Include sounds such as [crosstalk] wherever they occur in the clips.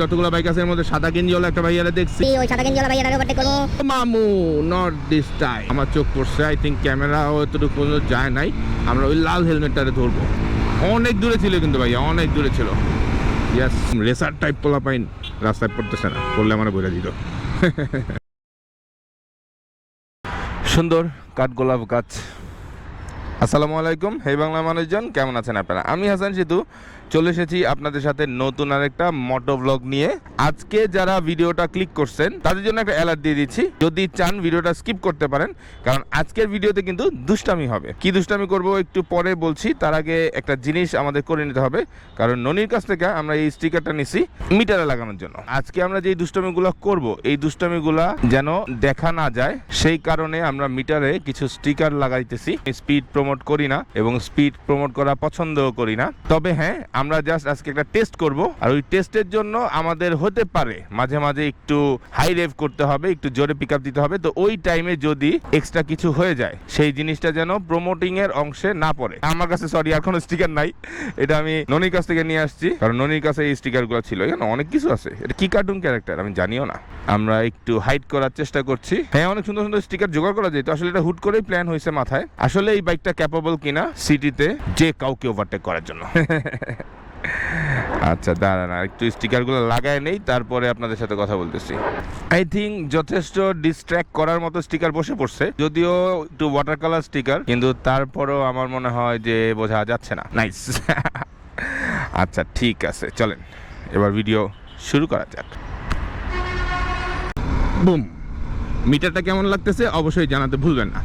যতগুলো বাইক আছে এর মধ্যে সাদা গেঞ্জি হলো একটা ভাইয়ারে দেখছি। ওই সাদা গেঞ্জি ভাই এটাকে ওভারটেক করব মামু নট দিস টাইম আমার চোখ পড়ছে আই থিঙ্ক ক্যামেরা এতটুকু পর্যন্ত যায় নাই। আমরা ওই লাল হেলমেটটারে ধরবো। অনেক দূরে ছিল কিন্তু ভাইয়া অনেক দূরে ছিল। ইয়াস রেসার টাইপ পোলা পাইন রাস্তায় পড়তেছে না পড়লে আমার বলে দিত। [laughs] সুন্দর কাঠগোলাপ গাছ। আসসালামু আলাইকুম। হে বাংলা মানুষজন কেমন আছেন আপনারা? আমি হাসান সিতু চলে এসেছি আপনাদের সাথে নতুন আরেকটা মোটো ব্লগ নিয়ে। আজকে যারা ভিডিওটা ক্লিক করছেন, তাদের জন্য একটা অ্যালার্ট দিয়ে দিচ্ছি। যদি চান ভিডিওটা স্কিপ করতে পারেন, কারণ আজকের ভিডিওতে কিন্তু দুষ্টামি হবে। কি দুষ্টামি করব একটু পরে বলছি, তার আগে একটা জিনিস আমাদের করে নিতে হবে। কারণ ননির কাছ থেকে আমরা এই স্টিকারটা নিছি মিটারে লাগানোর জন্য। আজকে আমরা যে দুষ্টামিগুলো করব, এই দুষ্টামিগুলা যেন দেখা না যায়, সেই কারণে আমরা মিটারে কিছু স্টিকার লাগাইতেছি। স্পিড প্রমোট করি না এবং স্পিড প্রমোট করা পছন্দও করি না। তবে হ্যাঁ আমরা জাস্ট আজকে একটা টেস্ট করব। আর ওই টেস্টের জন্য আমাদের হতে পারে, মাঝে মাঝে একটু হাই রেভ করতে হবে, একটু জোরে পিক দিতে হবে। তো ওই টাইমে যদি এক্সট্রা কিছু হয়ে যায়, সেই জিনিসটা যেন প্রমোটিং এর অংশে না পড়ে। আমার কাছে সরি আর কোনো স্টিকার নাই। এটা আমি ননির কাছ থেকে নিয়ে আসছি। কারণ ননির কাছে এই স্টিকারগুলো ছিল। এখানে অনেক কিছু আছে। এটা কি কার্টুন ক্যারেক্টার আমি জানিও না। আমরা একটু হাইড করার চেষ্টা করছি। হ্যাঁ অনেক সুন্দর সুন্দর স্টিকার জোগাড় করা যেত আসলে এটা হুট করেই প্ল্যান হয়েছে মাথায়। আসলে এই বাইকটা ক্যাপাবল কিনা সিটিতে যে কাউকে ওভারটেক করার জন্য। [laughs] আচ্ছা দাঁড়ান, আর একটু স্টিকারগুলো লাগায় নেই, তারপরে আপনাদের সাথে কথা বলতেছি। আই থিঙ্ক যথেষ্ট ডিস্ট্র্যাক্ট করার মতো স্টিকার বসে পড়ছে। যদিও একটু ওয়াটার কালার স্টিকার কিন্তু তারপরও আমার মনে হয় যে বোঝা যাচ্ছে না। নাইস [laughs] আচ্ছা ঠিক আছে, চলেন। এবার ভিডিও শুরু করা যাক। বুম। মিটারটা কেমন লাগতেছে অবশ্যই জানাতে ভুলবেন না।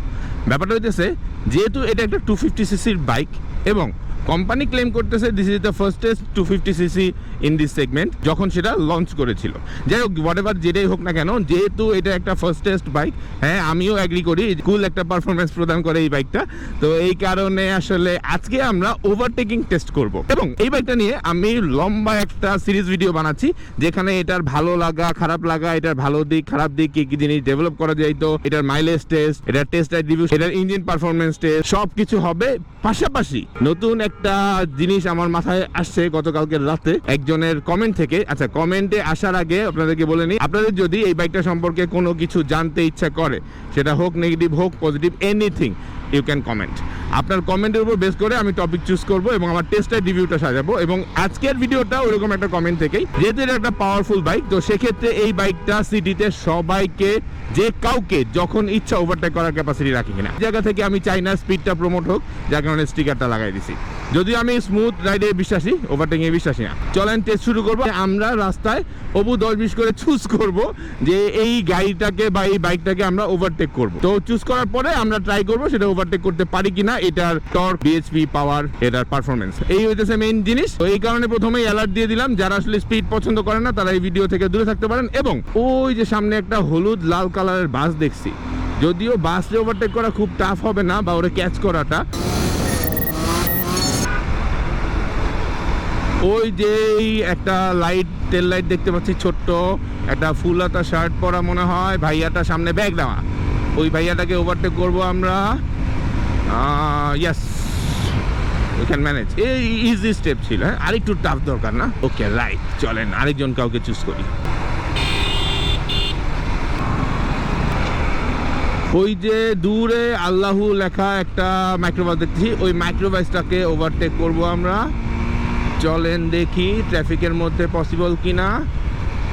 ব্যাপারটা হইতেছে, যেহেতু এটা একটা টু ফিফটি সিসির বাইক এবং কোম্পানি ক্লেম করতেছে this is the fastest two fifty CC in this segment যখন সেটা লঞ্চ করেছিল। যাই হোক হোয়াট এভার যেটাই হোক না কেন, যেহেতু এটা একটা ফার্স্টেস্ট বাইক হ্যাঁ আমিও অ্যাগ্রি করি কুল একটা পারফরমেন্স প্রদান করে এই বাইকটা তো এই কারণে আসলে আজকে আমরা ওভারটেকিং টেস্ট করব। এবং এই বাইকটা নিয়ে আমি লম্বা একটা সিরিজ ভিডিও বানাচ্ছি, যেখানে এটার ভালো লাগা, খারাপ লাগা, এটার ভালো দিক, খারাপ দিক, কি কি জিনিস ডেভেলপ করা যাইতো এটার মাইলেজ টেস্ট এটার টেস্ট রাইড এটার ইঞ্জিন পারফরমেন্স টেস্ট সব কিছু হবে পাশাপাশি নতুন একটা জিনিস আমার মাথায় আসছে গতকালকে রাতে। একজনের কমেন্ট থেকে আচ্ছা কমেন্টে আসার আগে আপনাদেরকে বলে নিই, আপনাদের যদি এই বাইকটা সম্পর্কে কোনো কিছু জানতে ইচ্ছা করে, সেটা হোক নেগেটিভ হোক positive anything you can comment আপনার কমেন্টের উপর বেস করে আমি টপিক চুজ করব এবং আমার টেস্টের রিভিউটা সাজাবো এবং আজকের ভিডিওটা ওরকম একটা কমেন্ট থেকেই। যেহেতু এটা একটা পাওয়ারফুল বাইক তো সেক্ষেত্রে এই বাইকটা সিটিতে সবাইকে, যে কাউকে যখন ইচ্ছা ওভারটেক করার ক্যাপাসিটি রাখি কিনা। জায়গা থেকে আমি চাই না স্পিডটা প্রমোট হোক, যার কারণে স্টিকারটা লাগাই দিছি। যদিও আমি স্মুথ রাইডে বিশ্বাসী ওভারটেকিং এ বিশ্বাসী না। চলেন টেস্ট শুরু করব। আমরা রাস্তায় অবু দশ বিশ করে চুজ করব যে এই গাড়িটাকে বা এই বাইকটাকে আমরা ওভারটেক করব। তো চুজ করার পরে আমরা ট্রাই করব সেটা ওভারটেক করতে পারি কিনা, এটার টর্ক বিএচপি পাওয়ার এটার পারফরমেন্স এই হইতেছে মেইন জিনিস। তো এই কারণে প্রথমেই অ্যালার্ট দিয়ে দিলাম, যারা আসলে স্পিড পছন্দ করে না, তারা এই ভিডিও থেকে দূরে থাকতে পারেন এবং ওই যে সামনে একটা হলুদ, লাল কালারের বাস দেখছি। যদিও বাসে ওভারটেক করা খুব টাফ হবে না, বা ওরা ক্যাচ করাটা। ওই যে একটা লাইট তেল লাইট দেখতে পাচ্ছি, ছোট্ট। একটা ফুল ফুলাতা শার্ট পরা মনে হয়, ভাইয়াটা সামনে ব্যাগ দেওয়া। ওই ভাইয়াটাকে ওভারটেক করব আমরা। ইয়াস উই ক্যান ম্যানেজ এই ইজি স্টেপ ছিল হ্যাঁ? আরেকটু টাফ দরকার, না? ওকে রাইট চলেন, আরেকজন কাউকে চুজ করি। ওই যে দূরে আল্লাহু লেখা একটা মাইক্রোবাস দেখছি ওই মাইক্রোবাসটাকে ওভারটেক করব আমরা। চলেন দেখি ট্রাফিকের মধ্যে পসিবল কিনা।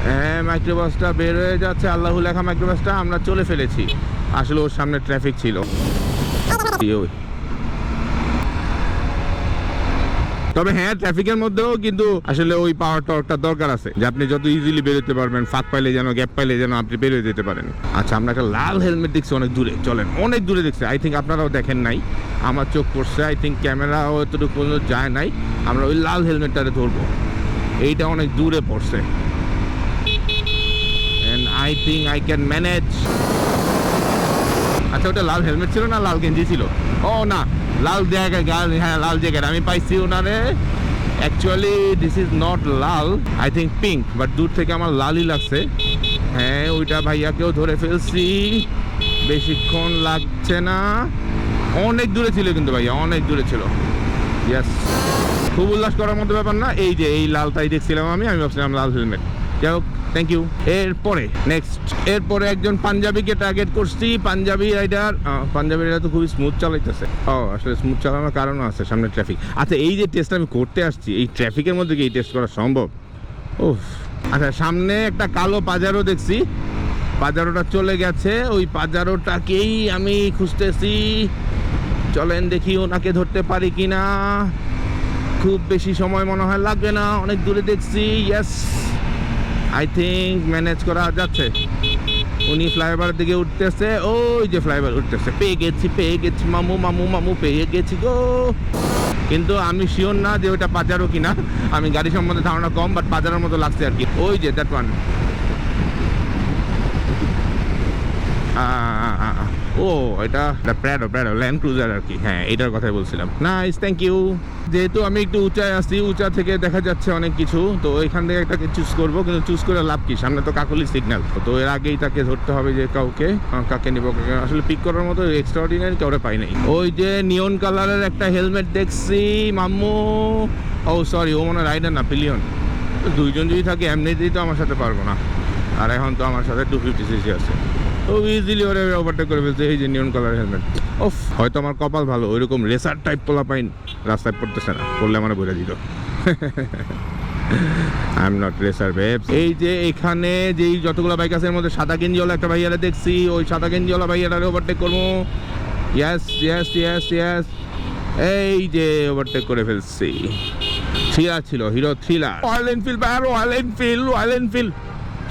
হ্যাঁ মাইক্রোবাসটা বের হয়ে যাচ্ছে, আল্লাহু লেখা মাইক্রোবাসটা আমরা চলে ফেলেছি। আসলে ওর সামনে ট্রাফিক ছিল। ওই। তবে হ্যাঁ ট্রাফিকের মধ্যেও কিন্তু আসলে ওই পাওয়ার টর্কটা দরকার আছে যে আপনি যত ইজিলি বেরোতে পারবেন, ফাঁক পাইলে যেন গ্যাপ পাইলে যেন আপনি বেরোয় যেতে পারেন। আচ্ছা আমরা একটা লাল হেলমেট দেখছি অনেক দূরে, চলেন, অনেক দূরে দেখছি। আই থিঙ্ক আপনারাও দেখেন নাই, আমার চোখ পড়ছে আই থিঙ্ক ক্যামেরাও এতটুকু পর্যন্ত যায় নাই, আমরা ওই লাল হেলমেটটারে ধরবো। এইটা অনেক দূরে পড়ছে। And I think I can manage আচ্ছা ওটা লাল হেলমেট ছিল না লাল গেঞ্জি ছিল? ও, না, লাল গাল হ্যাঁ লাল জ্যাকেট আমি পাইছি ওনারে। অ্যাকচুয়ালি দিস ইজ নট লাল আই থিঙ্ক পিঙ্ক বাট দূর থেকে আমার লালই লাগছে। হ্যাঁ ওইটা ভাইয়াকেও ধরে ফেলছি। বেশিক্ষণ লাগছে না। অনেক দূরে ছিল কিন্তু ভাইয়া, অনেক দূরে ছিল। ইয়াস খুব উল্লাস করার মতো ব্যাপার না। এই যে, এই লালটাই দেখছিলাম আমি আমি ভাবছিলাম লাল হেলমেট যাই হোক থ্যাংক ইউ এরপরে নেক্সট এরপরে একজন পাঞ্জাবিকে টার্গেট করছি, পাঞ্জাবি রাইডার পাঞ্জাবি রাইডার তো খুবই স্মুথ চালাইতেছে। ও, আসলে স্মুথ চালানোর কারণও আছে সামনে ট্রাফিক আচ্ছা এই যে টেস্ট আমি করতে আসছি, এই ট্রাফিকের মধ্যে কি এই টেস্ট করা সম্ভব? ও আচ্ছা সামনে একটা কালো পাজারো দেখছি। পাজারোটা চলে গেছে। ওই পাজারোটাকেই আমি খুঁজতেছি। চলেন দেখি ওনাকে ধরতে পারি কিনা। খুব বেশি সময় মনে হয় লাগবে না, অনেক দূরে দেখছি। ইয়েস আই থিঙ্ক ম্যানেজ করা যাচ্ছে। উনি ফ্লাইওভারের দিকে উঠতেছে, ওই যে ফ্লাইওভার উঠতেছে। পেয়ে গেছি পেয়ে গেছি, মামু মামু মামু, পেয়ে গেছি গো। কিন্তু আমি শিওর না যে ওইটা পাজারও কিনা। আমি গাড়ি সম্বন্ধে ধারণা কম বাট পাজারের মতো লাগছে আর কি। ওই যে দ্যাট ওয়ান ও, এটা প্র্যাডো প্র্যাডো ল্যান্ড ক্রুজার আর কি। হ্যাঁ এটার কথাই বলছিলাম। নাইস থ্যাংক ইউ যেহেতু আমি একটু উঁচায় আসছি, উঁচা থেকে দেখা যাচ্ছে অনেক কিছু, তো এখান থেকে একটাকে চুজ করব, কিন্তু চুজ করে লাভ কি? সামনে তো কাকলি সিগন্যাল তো এর আগেই তাকে ধরতে হবে যে কাউকে কাকে নিব আসলে পিক করার মতো এক্সট্রাঅর্ডিনারি কাউরে পাই নাই। ওই যে নিয়ন কালারের একটা হেলমেট দেখছি, মাম্মু। ও সরি ও মনে রাইডার না পিলিয়ন দুইজন যদি থাকে, এমনিতেই তো আমার সাথে পারব না। আর এখন তো আমার সাথে টু ফিফটি সিসি আছে। ও ইজিলি ওরে ওভারটেক করে ফেলছে এই যে নিয়ন কালার হেলমেট ওফ হয়তো আমার কপাল ভালো ওইরকম রেসার টাইপ পোলা পাইন রাস্তায় পড়তেছে না পড়লে আমার বলে দিত। I am not racer babes এই যে এখানে যেই যতগুলো বাইক আছে এর মধ্যে সাদা গেঞ্জিওয়ালা একটা ভাইয়ারে দেখছি ওই সাদা গেঞ্জিওয়ালা ভাইয়ারে ওভারটেক করব। ইয়াস ইয়াস ইয়াস ইয়াস এই যে ওভারটেক করে ফেলছি। থ্রিলার ছিল হিরো থ্রিলার রয়্যাল এনফিল্ড ভাইয়া রয়্যাল এনফিল্ড রয়্যাল এনফিল্ড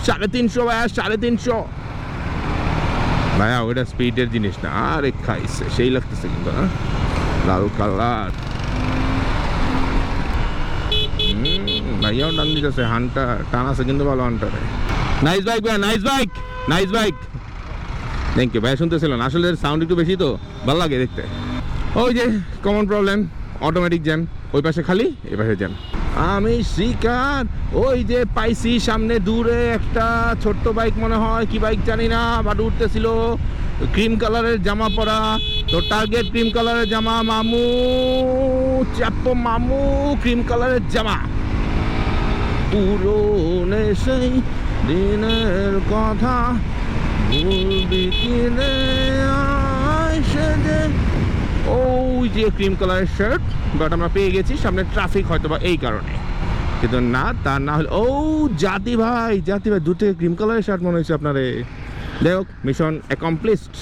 সাড়ে তিনশো ভাইয়া সাড়ে তিনশো। ভাইয়া ওইটা স্পিডের জিনিস না। আরে খাইছে, সেই লাগতেছে কিন্তু না লাল কালার। ভাইয়াও টান দিতেছে, হানটা টান আছে কিন্তু ভালো হানটারে। নাইস বাইক ভাইয়া nice bike nice bike thank you ভাইয়া শুনতেছিল না আসলে সাউন্ড একটু বেশি তো, ভালো লাগে দেখতে। ওই যে কমন প্রবলেম অটোমেটিক জ্যাম ওই পাশে খালি এই পাশে জ্যাম আমি শিকার ওই যে পাইছি সামনে দূরে একটা ছোট্ট বাইক মনে হয়, কি বাইক জানি না, বাট উঠতেছিল। ক্রিম কালারের জামা পরা। তো টার্গেট ক্রিম কালারের জামা, মামু চাপ্পো মামু, ক্রিম কালারের জামা। পুরনো সেই দিনের কথা কিনে ওই যে ক্রিম কালারের শার্ট বাট আমরা পেয়ে গেছি সামনে ট্রাফিক হয়তো বা এই কারণে। কিন্তু না, তা না হলে ও, জাতি ভাই জাতি ভাই, দুটো ক্রিম কালারের শার্ট মনে হয়েছে আপনারে যাই হোক মিশন অ্যাকমপ্লিশড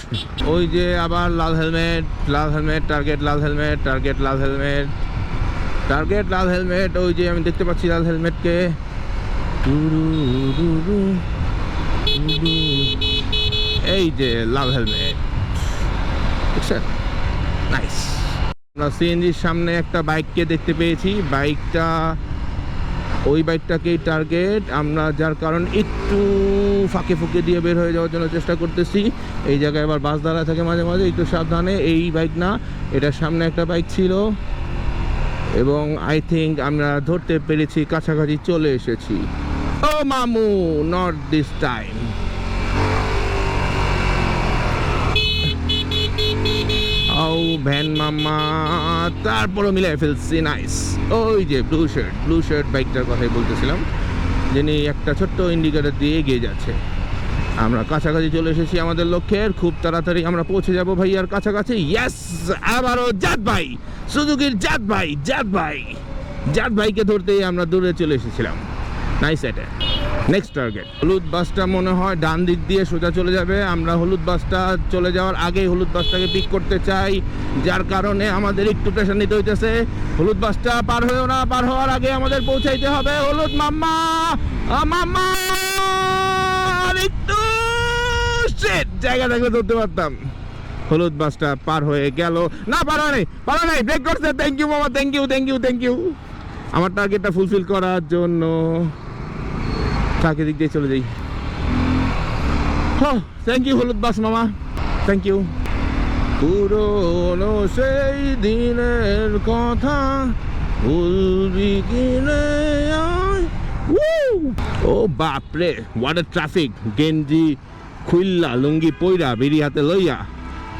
ওই যে আবার লাল হেলমেট লাল হেলমেট টার্গেট লাল হেলমেট টার্গেট লাল হেলমেট টার্গেট লাল হেলমেট ওই যে আমি দেখতে পাচ্ছি লাল হেলমেটকে এই যে লাল হেলমেট দেখছেন? নাইস আমরা সিএনজির সামনে একটা বাইককে দেখতে পেয়েছি। বাইকটা, ওই বাইকটাকেই টার্গেট আমরা যার কারণ একটু ফাঁকে ফুঁকে দিয়ে বের হয়ে যাওয়ার জন্য চেষ্টা করতেছি। এই জায়গায় আবার বাস দাঁড়ায় থাকে মাঝে মাঝে, একটু সাবধানে। এই বাইক না, এটার সামনে একটা বাইক ছিল। এবং আই থিঙ্ক আমরা ধরতে পেরেছি, কাছাকাছি চলে এসেছি। ও মামু নট দিস টাইম ভ্যান মামা তারপরও মিলাই ফেলছি নাইস ওই যে ব্লু শার্ট ব্লু শার্ট বাইকটার কথাই বলতেছিলাম, যিনি একটা ছোট্ট ইন্ডিকেটার দিয়ে এগিয়ে যাচ্ছে। আমরা কাছাকাছি চলে এসেছি আমাদের লক্ষ্যের, খুব তাড়াতাড়ি আমরা পৌঁছে যাব ভাইয়ার কাছাকাছি। ইয়েস আবারও জাত ভাই, সুজুকির জাত ভাই জাত ভাই। জাত ভাইকে ধরতেই আমরা দূরে চলে এসেছিলাম। নাইস এটা নেক্সট টার্গেট হলুদ বাসটা মনে হয় ডান দিক দিয়ে সোজা চলে যাবে। আমরা হলুদ বাসটা চলে যাওয়ার আগেই হলুদ বাসটাকে পিক করতে চাই। যার কারণে আমাদের একটু প্রেশার নিতে হইতেছে। হলুদ বাসটা পার হয়েও না, পার হওয়ার আগে আমাদের পৌঁছাইতে হবে। হলুদ মাম্মা! মাম্মা! একটু জায়গা থাকলে ধরতে পারতাম। হলুদ বাসটা পার হয়ে গেল। না, পার নাই পার নাই ব্রেক করছে। থ্যাংক ইউ মামা thank you thank you thank you আমার টার্গেটটা ফুলফিল করার জন্য। ট্রাকের দিক দিয়ে চলে যাই। থ্যাংক ইউ হলুদ বাস মামা। থ্যাংক ইউ পুরনো সেই দিনের কথা ভুলবি কিনে! ও বাপরে হোয়াট এ ট্রাফিক গেঞ্জি, খুইল্লা, লুঙ্গি পইরা বেরি হাতে লইয়া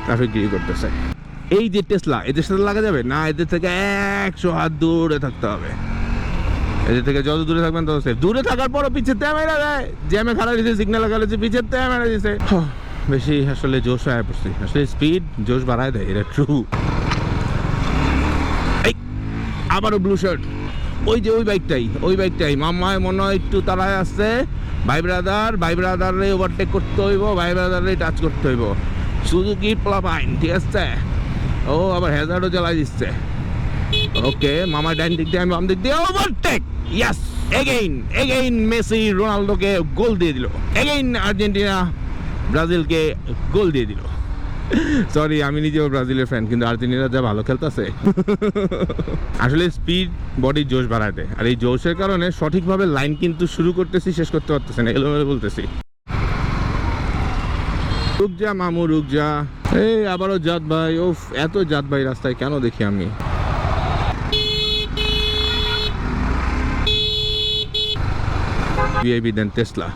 ট্রাফিক গিরি করতেছে। এই যে টেসলা এদের সাথে লাগা যাবে? না, এদের থেকে একশো হাত দূরে থাকতে হবে। এদের থেকে যত দূরে থাকবেন তত সেফ দূরে থাকার পরও পিছের তে মেরা দেয়। জ্যামে খারাপ দিয়েছে সিগন্যাল লাগালে পিছের তে মেরা দিয়েছে বেশি আসলে জোশ হয়ে পড়ছি। আসলে স্পিড জোশ বাড়ায় দেয়, এটা ট্রু আবারও ব্লু শার্ট ওই যে ওই বাইকটাই ওই বাইকটাই মামায় মনে হয় একটু তারায় আসছে। ভাই ব্রাদার ভাই ব্রাদারে ওভারটেক করতে হইব, ভাই ব্রাদারে টাচ করতে হইব। সুজুকি প্লাবাইন ঠিক আছে? ও আবার হ্যাজার্ডও জ্বালাই দিচ্ছে। ওকে মামা ডাইন দিক দিয়ে আমি বাম দিক দিয়ে overtake yes again again Messi রোনালদোকে goal দিয়ে দিল। এগেইন আর্জেন্টিনা ব্রাজিলকে গোল দিয়ে দিল। সরি আমি নিজেও ব্রাজিলের ফ্যান কিন্তু আর্জেন্টিনা যা ভালো খেলতেছে। আসলে স্পিড বডি জোশ বাড়ায় দেয় আর এই জোশের কারণে সঠিকভাবে লাইন কিন্তু শুরু করতেছি, শেষ করতে পারতেছে না, এলোমেলো বলতেছি। রুক যা মামু, রুকজা। এই, আবারও জাত ভাই ওফ এত জাত ভাই রাস্তায়, কেন দেখি আমি? VIP then Tesla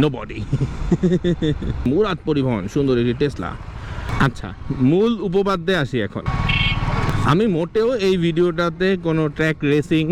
no body Murad Paribahan সুন্দর একটি টেসলা আচ্ছা মূল উপপাদ্যে আসি এখন। আমি মোটেও এই ভিডিওটাতে কোনো ট্র্যাক রেসিং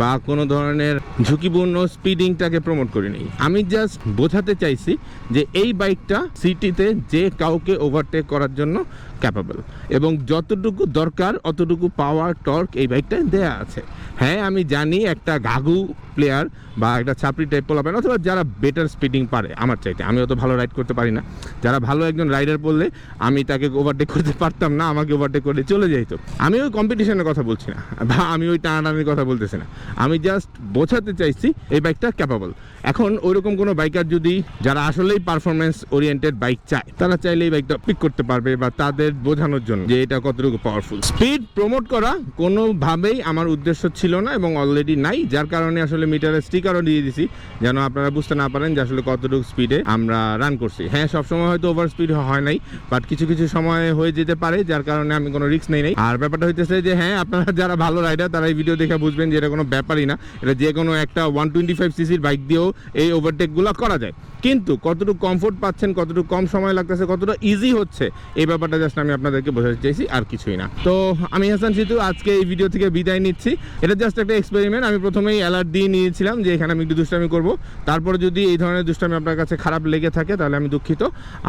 বা কোনো ধরনের ঝুঁকিপূর্ণ স্পিডিংটাকে প্রমোট করিনি। আমি জাস্ট বোঝাতে চাইছি যে এই বাইকটা সিটিতে যে কাউকে ওভারটেক করার জন্য ক্যাপাবল এবং যতটুকু দরকার, অতটুকু পাওয়ার টর্ক এই বাইকটায় দেয়া আছে। হ্যাঁ আমি জানি একটা গাগু প্লেয়ার বা একটা ছাপড়ি টাইপ পোলাবেন অথবা যারা বেটার স্পিডিং পারে আমার চাইতে, আমি অত ভালো রাইড করতে পারি না। যারা ভালো একজন রাইডার বললে আমি তাকে ওভারটেক করতে পারতাম না, আমাকে ওভারটেক করে চলে যাইতো আমি ওই কম্পিটিশনের কথা বলছি না বা আমি ওই টানাটানির কথা বলতেছি না। আমি জাস্ট বোঝাতে চাইছি এই বাইকটা ক্যাপাবল এখন ওইরকম কোনো বাইকার যদি, যারা আসলেই পারফরমেন্স ওরিয়েন্টেড বাইক চায়, তারা চাইলে এই বাইকটা পিক করতে পারবে বা তাদের বোঝানোর জন্য যে এটা কতটুকু পাওয়ারফুল স্পিড প্রমোট করা কোনোভাবেই আমার উদ্দেশ্য ছিল না এবং অলরেডি নাই, যার কারণে আসলে মিটারে স্টিকারও দিয়ে দিছি, যেন আপনারা বুঝতে না পারেন যে আসলে কতটুকু স্পিডে আমরা রান করছি। হ্যাঁ সবসময় হয়তো ওভার স্পিড হয় নাই বাট কিছু কিছু সময় হয়ে যেতে পারে, যার কারণে আমি কোনো রিস্ক নেই নাই। আর ব্যাপারটা হইতেছে যে হ্যাঁ আপনারা যারা ভালো রাইডার তারা এই ভিডিও দেখে বুঝবেন যে এটা কোনো ব্যাপারই না। এটা যে কোনো একটা ওয়ান টোয়েন্টি ফাইভ সিসির বাইক দিয়েও এই ওভারটেকগুলো করা যায়। কিন্তু কতটুকু কমফোর্ট পাচ্ছেন, কতটুকু কম সময় লাগতেছে, কতটা ইজি হচ্ছে, এই ব্যাপারটা জাস্ট আমি আপনাদেরকে বোঝাতে চাইছি, আর কিছুই না। তো আমি হাসান সিতু, আজকে এই ভিডিও থেকে বিদায় নিচ্ছি। এটা জাস্ট একটা এক্সপেরিমেন্ট আমি প্রথমেই অ্যালার্ট দিয়ে নিয়েছিলাম যে এখানে আমি একটু দুষ্টামি করব। তারপরে যদি এই ধরনের দুষ্টামি আপনার কাছে খারাপ লেগে থাকে, তাহলে আমি দুঃখিত।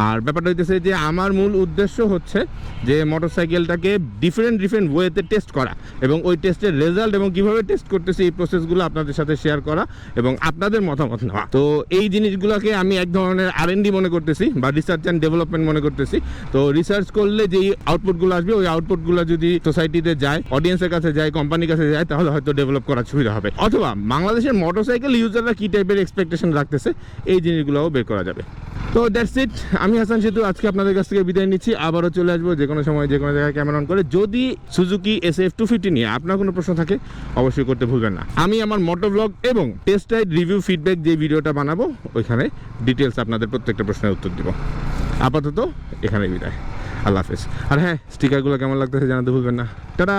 আর ব্যাপারটা হইতেছে যে আমার মূল উদ্দেশ্য হচ্ছে যে মোটরসাইকেলটাকে ডিফারেন্ট ডিফারেন্ট ওয়েতে টেস্ট করা এবং ওই টেস্টের রেজাল্ট এবং কীভাবে টেস্ট করতেছে এই প্রসেসগুলো আপনাদের সাথে শেয়ার করা এবং আপনাদের মতামত নেওয়া। তো এই জিনিসগুলোকে আমি এক ধরনের আর মনে করতেছি বা রিসার্চ অ্যান্ড ডেভেলপমেন্ট মনে করতেছি। তো রিসার্চ করলে যেই আউটপুটগুলো আসবে, ওই আউটপুটগুলো যদি সোসাইটিতে যায় অডিয়েন্সের কাছে যায় কোম্পানির কাছে যায়, তাহলে হয়তো ডেভেলপ করার সুবিধা হবে। অথবা বাংলাদেশের মোটরসাইকেল ইউজাররা কী টাইপের এক্সপেকটেশন রাখতেছে, এই জিনিসগুলোও বের করা যাবে। তো দ্যাটস ইট আমি হাসান সেতু, আজকে আপনাদের কাছ থেকে বিদায় নিচ্ছি। আবারও চলে আসব যে কোনো সময়, যে কোনো জায়গায় ক্যামেরা অন করে। যদি Suzuki S F two fifty নিয়ে আপনার কোনো প্রশ্ন থাকে, অবশ্যই করতে ভুলবেন না। আমি আমার মোটর ব্লগ এবং টেস্ট রাইড রিভিউ ফিডব্যাক যে ভিডিওটা বানাবো, ওইখানে ডিটেলস আপনাদের প্রত্যেকটা প্রশ্নের উত্তর দিব। আপাতত এখানে বিদায়। আল্লাহ হাফেজ। আর হ্যাঁ স্টিকারগুলো কেমন লাগতেছে জানাতে ভুলবেন না। টাটা!